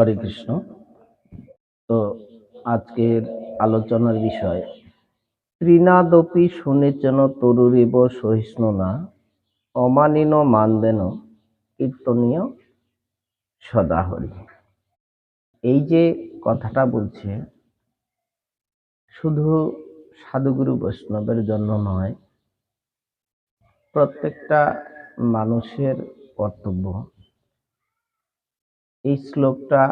হরে কৃষ্ণ। তো আজকের আলোচনার বিষয় ত্রিনাদপি শুনেছেন তরুরিব সহিষ্ণু না, অমানিন মানদেন কীর্তনীয় সদাহরি। এই যে কথাটা বলছে, শুধু সাধুগুরু বৈষ্ণবের জন্য নয়, প্রত্যেকটা মানুষের কর্তব্য এই শ্লোকটা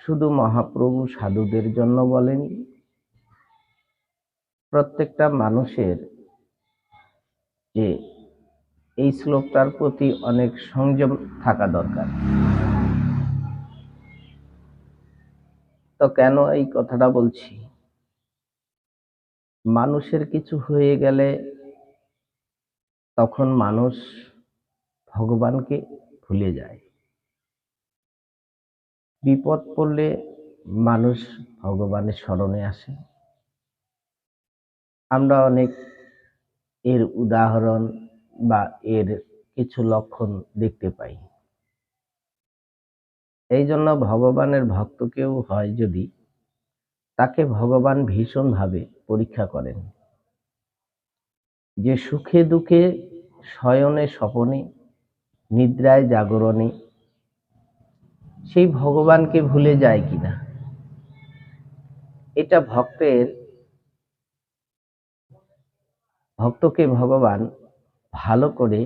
শুধু মহাপ্রভু সাধুদের জন্য বলেনি। প্রত্যেকটা মানুষের যে এই শ্লোকটার প্রতি অনেক সংযম থাকা দরকার। তো কেন এই কথাটা বলছি? মানুষের কিছু হয়ে গেলে তখন মানুষ ভগবানকে ভুলে যায়। বিপদ পড়লে মানুষ ভগবানের স্মরণে আসে। আমরা অনেক এর উদাহরণ বা এর কিছু লক্ষণ দেখতে পাই। এই জন্য ভগবানের ভক্ত কেউ হয় যদি তাকে ভগবান ভীষণভাবে পরীক্ষা করেন। যে সুখে দুঃখে শয়নে স্বপনে, নিদ্রায় জাগরণে সেই ভগবানকে ভুলে যায় কিনা? এটা ভক্তের, ভক্তকে ভগবান ভালো করে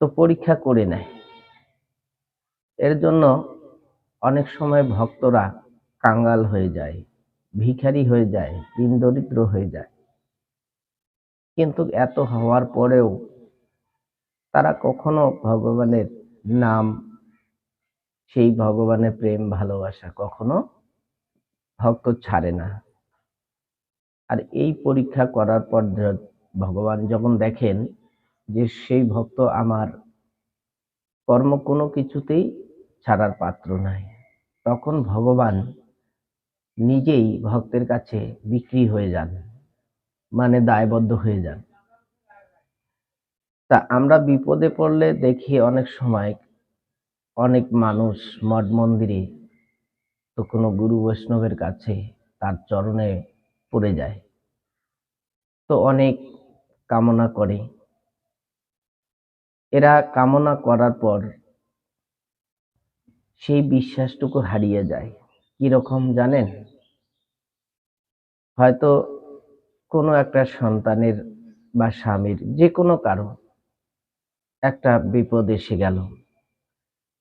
তো পরীক্ষা করে নেয়। এর জন্য অনেক সময় ভক্তরা কাঙ্গাল হয়ে যায়, ভিখারি হয়ে যায় দিন দরিদ্র হয়ে যায়। কিন্তু এত হওয়ার পরেও তারা কখনো ভগবানের নাম, সেই ভগবানের প্রেম, ভালোবাসা কখনো ভক্ত ছাড়ে না। আর এই পরীক্ষা করার পর ভগবান যখন দেখেন যে সেই ভক্ত আমার কর্ম কোনো কিছুতেই ছাড়ার পাত্র নাই, তখন ভগবান নিজেই ভক্তের কাছে বিক্রি হয়ে যান মানে দায়বদ্ধ হয়ে যান। তা আমরা বিপদে পড়লে দেখি অনেক সময় অনেক মানুষ মঠ মন্দিরে তো কোনো গুরু বৈষ্ণবের কাছে তার চরণে পড়ে যায়। তো অনেক কামনা করে। এরা কামনা করার পর সেই বিশ্বাসটুকু হারিয়ে যায়। কীরকম জানেন? হয়তো কোনো একটা সন্তানের বা স্বামীর যে কোনো কারও একটা বিপদ এসে গেল।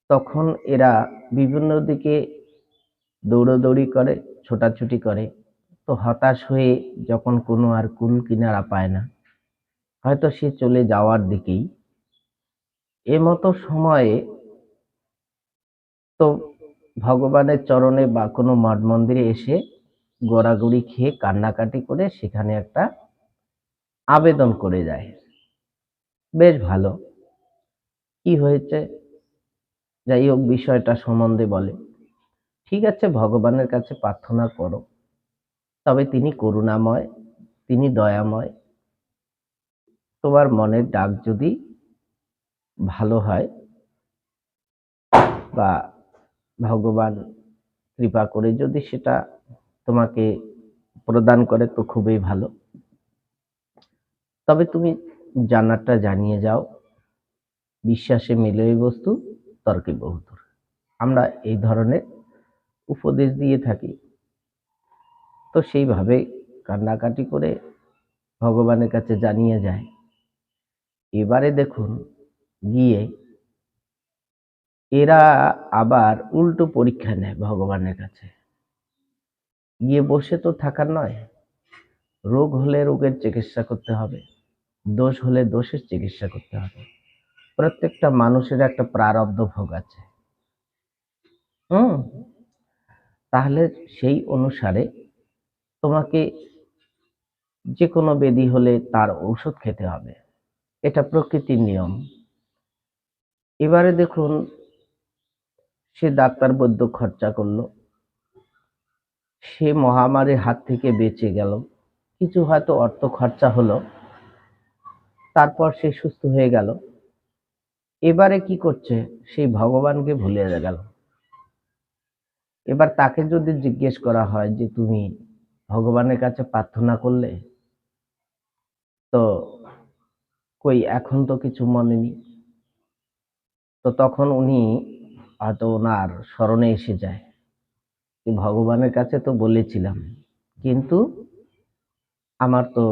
তখন এরা বিভিন্ন দিকে দৌড়দৌড়ি করে, ছোটাছুটি করে। তো হতাশ হয়ে যখন কোনো আর কুল কিনারা পায় না, হয়তো সে চলে যাওয়ার দিকেই। এ মতো সময়ে তো ভগবানের চরণে বা কোনো মঠ মন্দিরে এসে গড়াগড়ি খেয়ে কান্নাকাটি করে সেখানে একটা আবেদন করে যায়। বেশ ভালো। কি হয়েছে? যাই হোক, বিষয়টা সম্বন্ধে বলে। ঠিক আছে, ভগবানের কাছে প্রার্থনা করো। তবে তিনি করুণাময়, তিনি দয়াময়। তোমার মনের ডাক যদি ভালো হয় বা ভগবান কৃপা করে যদি সেটা তোমাকে প্রদান করে, তো খুবই ভালো। তবে তুমি জানারটা জানিয়ে যাও। বিশ্বাসে মিলে ওই বস্তু, তর্কে বহুদূর আমরা এই ধরনের উপদেশ দিয়ে থাকি। তো সেইভাবে কান্নাকাটি করে ভগবানের কাছে জানিয়ে যায়। এবারে দেখুন, গিয়ে এরা আবার উল্টো পরীক্ষা নেয় ভগবানের কাছে। গিয়ে বসে তো থাকার নয়। রোগ হলে রোগের চিকিৎসা করতে হবে। দোষ হলে দোষের চিকিৎসা করতে হবে। প্রত্যেকটা মানুষের একটা প্রারব্ধ ভোগ আছে। হুম? তাহলে সেই অনুসারে তোমাকে যে কোনো বেদি হলে তার ঔষধ খেতে হবে। এটা প্রকৃতির নিয়ম। এবারে দেখুন, সে ডাক্তার বৈদ্য খরচা করল। সে মহামারীর হাত থেকে বেঁচে গেল। কিছু হয়তো অর্থ খরচা হলো। তারপর সে সুস্থ হয়ে গেল। এবারে কি করছে? সেই ভগবানকে ভুলে গেল। এবার তাকে যদি জিজ্ঞেস করা হয় যে, তুমি ভগবানের কাছে প্রার্থনা করলে? তো কই, এখন তো কিছু মনে নেই। তো তখন উনি হয়তো ওনার স্মরণে এসে যায় ভগবানের কাছে তো বলেছিলাম, কিন্তু আমার তো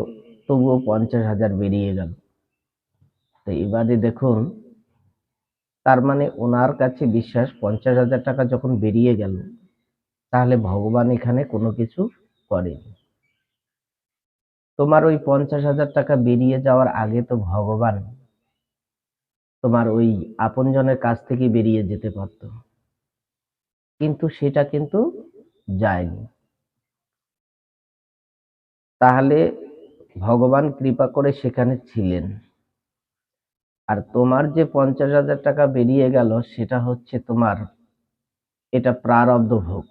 তবুও পঞ্চাশ হাজার বেরিয়ে গেল। তো এবারে দেখুন তার মানে ওনার কাছে বিশ্বাস পঞ্চাশ হাজার টাকা যখন বেরিয়ে গেল, তাহলে ভগবান এখানে কোনো কিছু করেনি। তোমার ওই পঞ্চাশ হাজার টাকা বেরিয়ে যাওয়ার আগে তো ভগবান তোমার ওই আপনজনের কাছ থেকে বেরিয়ে যেতে পারত। কিন্তু সেটা কিন্তু যায়নি। তাহলে ভগবান কৃপা করে সেখানে ছিলেন। আর তোমার যে পঞ্চাশ হাজার টাকা বেরিয়ে গেল, সেটা হচ্ছে তোমার, এটা প্রারব্ধ ভোগ।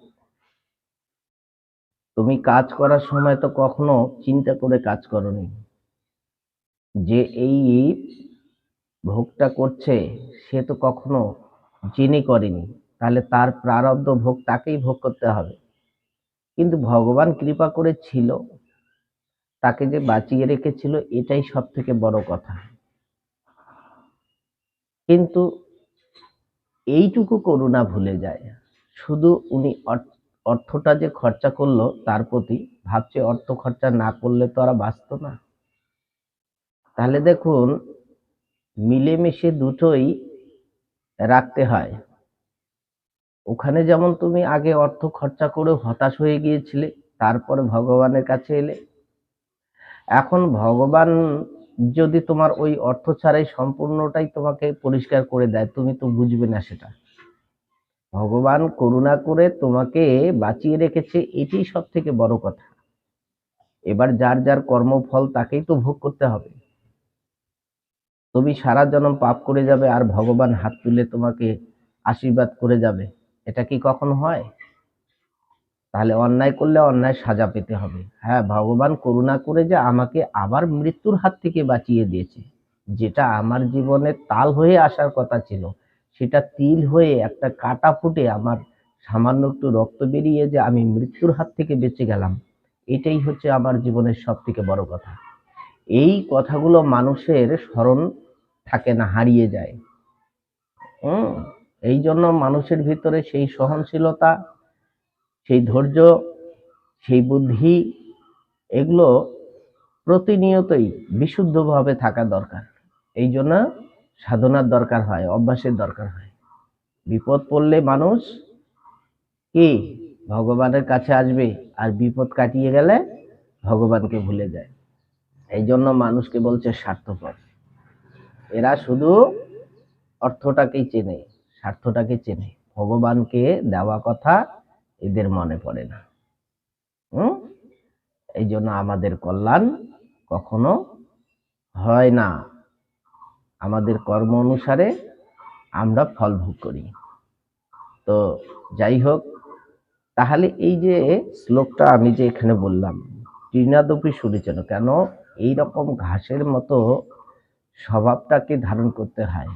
তুমি কাজ করার সময় তো কখনো চিন্তা করে কাজ করনি। যে এই ভোগটা করছে, সে তো কখনো জেনে করেনি। তাহলে তার প্রারব্ধ ভোগ তাকেই ভোগ করতে হবে। কিন্তু ভগবান কৃপা করে ছিল তাকে যে বাঁচিয়ে রেখেছিল, এটাই সব থেকে বড় কথা। কিন্তু এইটুকু করুণা ভুলে যায়। শুধু উনি অর- অর্থটা যে খরচা করল তার প্রতি, ভাবছে অর্থ খরচা না করলে তো আর বাঁচত না। তাহলে দেখুন, মিলেমিশে দুটোই রাখতে হয়। ওখানে যেমন তুমি আগে অর্থ খরচা করে হতাশ হয়ে গিয়েছিলে, তারপরে ভগবানের কাছে এলে। এখন ভগবান যদি তোমার ওই অর্থ ছাড়াই সম্পূর্ণটাই তোমাকে পরিষ্কার করে দেয়, তুমি তো বুঝবে না সেটা। ভগবান করুণা করে তোমাকে বাঁচিয়ে রেখেছে, এটাই সব থেকে বড় কথা। এবার যার যার কর্মফল তাকেই তো ভোগ করতে হবে। তুমি সারা জনম পাপ করে যাবে আর ভগবান হাত তুলে তোমাকে আশীর্বাদ করে যাবে। এটা কি কখনো হয়? তাহলে অন্যায় করলে অন্যায় সাজা পেতে হবে। হ্যাঁ ভগবান করুণা করে যে আমাকে আবার মৃত্যুর হাত থেকে বাঁচিয়ে দিয়েছে। যেটা আমার জীবনে তাল হয়ে আসার কথা ছিল। সেটা তিল হয়ে একটা কাটা ফুটে আমার সামান্য একটু রক্ত বেরিয়ে যে আমি মৃত্যুর হাত থেকে বেঁচে গেলাম। এটাই হচ্ছে আমার জীবনের সব থেকে বড় কথা। এই কথাগুলো মানুষের স্মরণ থাকে না, হারিয়ে যায়। হুম এই জন্য মানুষের ভিতরে সেই সহনশীলতা সেই ধৈর্য, সেই বুদ্ধি, এগুলো প্রতিনিয়তই বিশুদ্ধভাবে থাকা দরকার। এই জন্য সাধনার দরকার হয়, অভ্যাসের দরকার হয়। বিপদ পড়লে মানুষ কি? ভগবানের কাছে আসবে আর বিপদ কাটিয়ে গেলে ভগবানকে ভুলে যায়। এই জন্য মানুষকে বলছে স্বার্থপর। এরা শুধু অর্থটাকেই চেনে, স্বার্থটাকে চেনে। ভগবানকে দেওয়া কথা এদের মনে পড়ে না। হুম? এই জন্য আমাদের কল্যাণ কখনো হয় না। আমাদের কর্ম অনুসারে আমরা ফল ভোগ করি। তো যাই হোক, তাহলে এই যে শ্লোকটা আমি যে এখানে বললাম, তৃণাদপি সুরিচন, কেন এই রকম ঘাসের মতো স্বভাবটাকে ধারণ করতে হয়?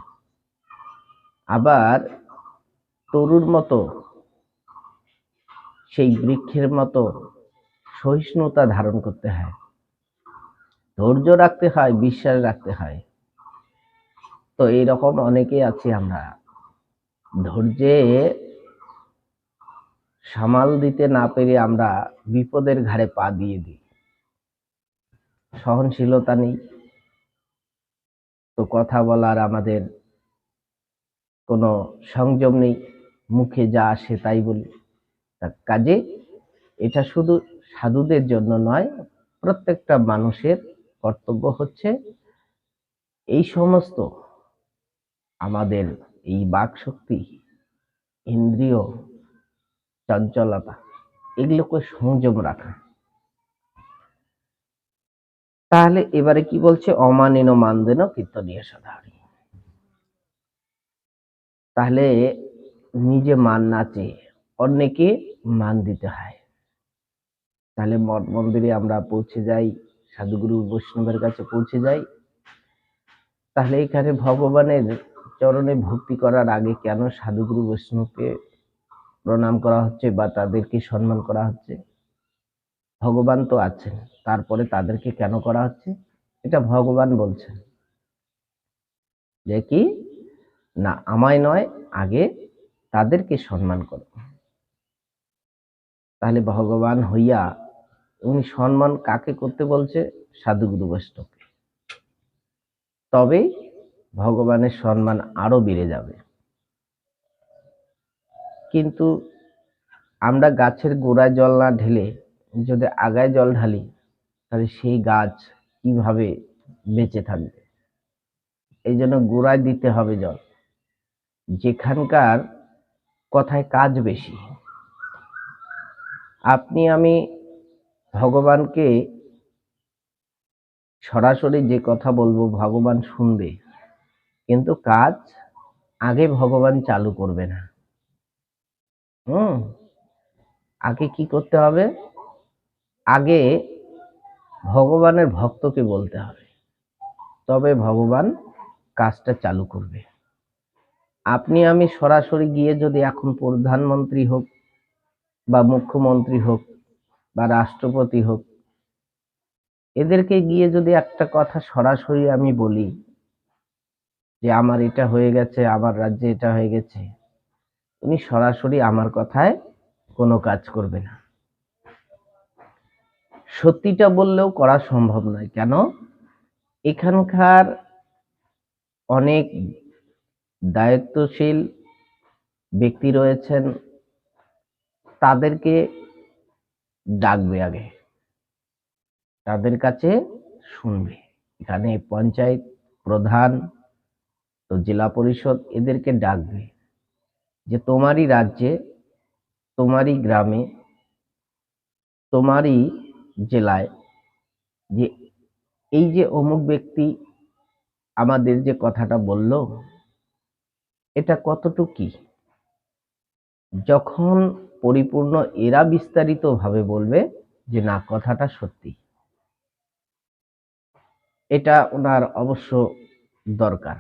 আবার তরুর মতো সেই বৃক্ষের মতো সহিষ্ণুতা ধারণ করতে হয়। ধৈর্য রাখতে হয়, বিশ্বাস রাখতে হয়। তো এইরকম অনেকেই আছি আমরা। ধৈর্যে সামাল দিতে না পেরে আমরা বিপদের ঘাড়ে পা দিয়ে দিই। সহনশীলতা নেই। তো কথা বলার আমাদের কোনো সংযম নেই। মুখে যা আসে তাই বলি। কাজে এটা শুধু সাধুদের জন্য নয়, প্রত্যেকটা মানুষের কর্তব্য হচ্ছে এই সমস্ত আমাদের এই বাক শক্তি ইন্দ্রিয় চঞ্চলতা, এগুলোকে সংযম রাখা। তাহলে এবারে কি বলছে? অমানিন মানদেন কীর্তনীয় সাধারণ তাহলে নিজে মান না চেয়ে অন্যকে মান দিতে হয়। তাহলে মঠ মন্দিরে আমরা পৌঁছে যাই, সাধুগুরু বৈষ্ণবের কাছে পৌঁছে যাই। তাহলে এখানে ভগবানের চরণে ভক্তি করার আগে কেন সাধুগুরু বৈষ্ণবকে প্রণাম করা হচ্ছে বা তাদেরকে সম্মান করা হচ্ছে? ভগবান তো আছেন, তারপরে তাদেরকে কেন করা হচ্ছে? এটা ভগবান বলছেন। যে কি? না, আমায় নয়, আগে তাদেরকে সম্মান করো। তাহলে ভগবান হইয়া উনি সম্মান কাকে করতে বলছে? সাধুগুরু বৈষ্ণবকে। তবেই ভগবানের সম্মান আরও বেড়ে যাবে। কিন্তু আমরা গাছের গোড়ায় জল না ঢেলে যদি আগায় জল ঢালি, তাহলে সেই গাছ কীভাবে বেঁচে থাকবে? এই জন্য গোড়ায় দিতে হবে জল। যেখানকার কথায় কাজ বেশি। আপনি, আমি ভগবানকে সরাসরি যে কথা বলব, ভগবান শুনবে। কিন্তু কাজ আগে ভগবান চালু করবে না। হুম? আগে কি করতে হবে? আগে ভগবানের ভক্তকে বলতে হবে। তবে ভগবান কাজটা চালু করবে। আপনি, আমি সরাসরি গিয়ে যদি এখন প্রধানমন্ত্রী হোক বা মুখ্যমন্ত্রী হোক বা রাষ্ট্রপতি হোক, এদেরকে গিয়ে যদি একটা কথা সরাসরি আমি বলি যে আমার এটা হয়ে গেছে, আমার রাজ্যে এটা হয়ে গেছে, উনি সরাসরি আমার কথায় কোনো কাজ করবে না। সত্যিটা বললেও করা সম্ভব নয়। কেন? এখানকার অনেক দায়িত্বশীল ব্যক্তি রয়েছেন তাদেরকে ডাকবে আগে। তাদের কাছে শুনবে। এখানে পঞ্চায়েত প্রধান, তো জেলা পরিষদ এদেরকে ডাকবে যে, তোমারই রাজ্যে, তোমারই গ্রামে, তোমারই জেলায় যে, এই যে অমুক ব্যক্তি আমাদের যে কথাটা বলল, এটা কতটুকি যখন পরিপূর্ণ এরা বিস্তারিত ভাবে বলবে যে না, কথাটা সত্যি। এটা ওনার অবশ্য দরকার।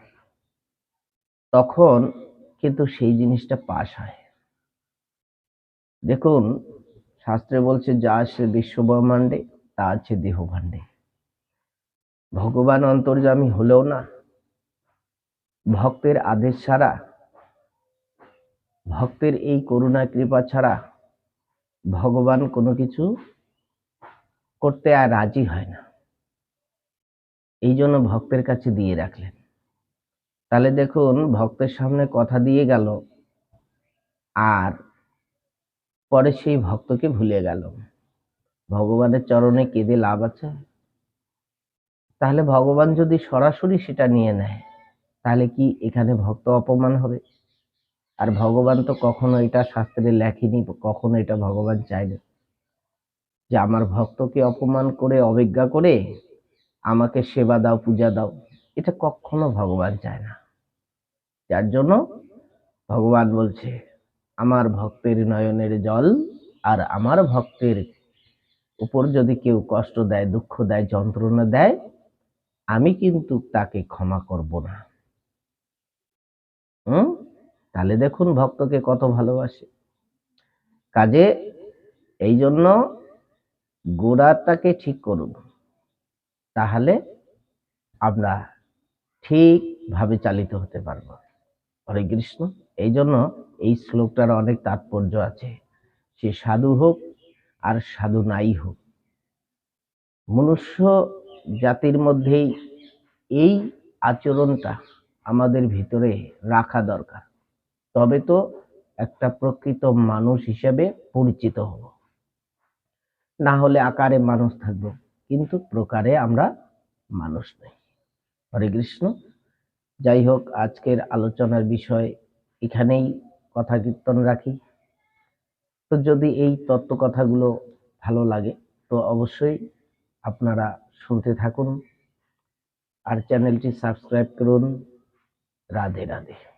তখন কিন্তু সেই জিনিসটা পাশ হয়। দেখুন, শাস্ত্রে বলছে, যা আছে বিশ্ব ব্রহ্মাণ্ডে তা আছে দেহ ভাণ্ডে ভগবান অন্তর্যামী হলেও না, ভক্তের আদেশ ছাড়া ভক্তের এই করুণা কৃপা ছাড়া ভগবান কোনো কিছু করতে আর রাজি হয় না। এই জন্য ভক্তের কাছে দিয়ে রাখলেন। তাহলে দেখুন, ভক্তের সামনে কথা দিয়ে গেল আর পরে সেই ভক্তকে ভুলে গেল। ভগবানের চরণে কেঁদে লাভ আছে। তাহলে ভগবান যদি সরাসরি সেটা নিয়ে নেয়, তাহলে কি এখানে ভক্ত অপমান হবে? আর ভগবান তো কখনো এটা শাস্ত্রে লেখেনি, কখনো এটা ভগবান চাইবে যে আমার ভক্তকে অপমান করে, অবজ্ঞা করে, আমাকে সেবা দাও, পূজা দাও, এটা কখনো ভগবান চায় না। যার জন্য ভগবান বলছে, আমার ভক্তের নয়নের জল আর আমার ভক্তের উপর যদি কেউ কষ্ট দেয়, দুঃখ দেয়, যন্ত্রণা দেয়, আমি কিন্তু তাকে ক্ষমা করব না। হুম? তাহলে দেখুন ভক্তকে কত ভালোবাসে। কাজে এই জন্য গোড়াটাকে ঠিক করুন। তাহলে আমরা ঠিকভাবে চালিত হতে পারব। হরে কৃষ্ণ। এই জন্য এই শ্লোকটার অনেক তাৎপর্য আছে। সে সাধু হোক আর সাধু নাই হোক। মনুষ্য জাতির মধ্যেই এই আচরণটা আমাদের ভিতরে রাখা দরকার। তবে তো একটা প্রকৃত মানুষ হিসেবে পরিচিত হব। না হলে আকারে মানুষ থাকব, কিন্তু প্রকারে আমরা মানুষ নই। হরে কৃষ্ণ। যাই হোক, আজকের আলোচনার বিষয় এখানেই কথা কীর্তন রাখি। তো যদি এই তত্ত্ব কথাগুলো ভালো লাগে, তো অবশ্যই আপনারা শুনতে থাকুন। আর চ্যানেলটি সাবস্ক্রাইব করুন। রাধে রাধে।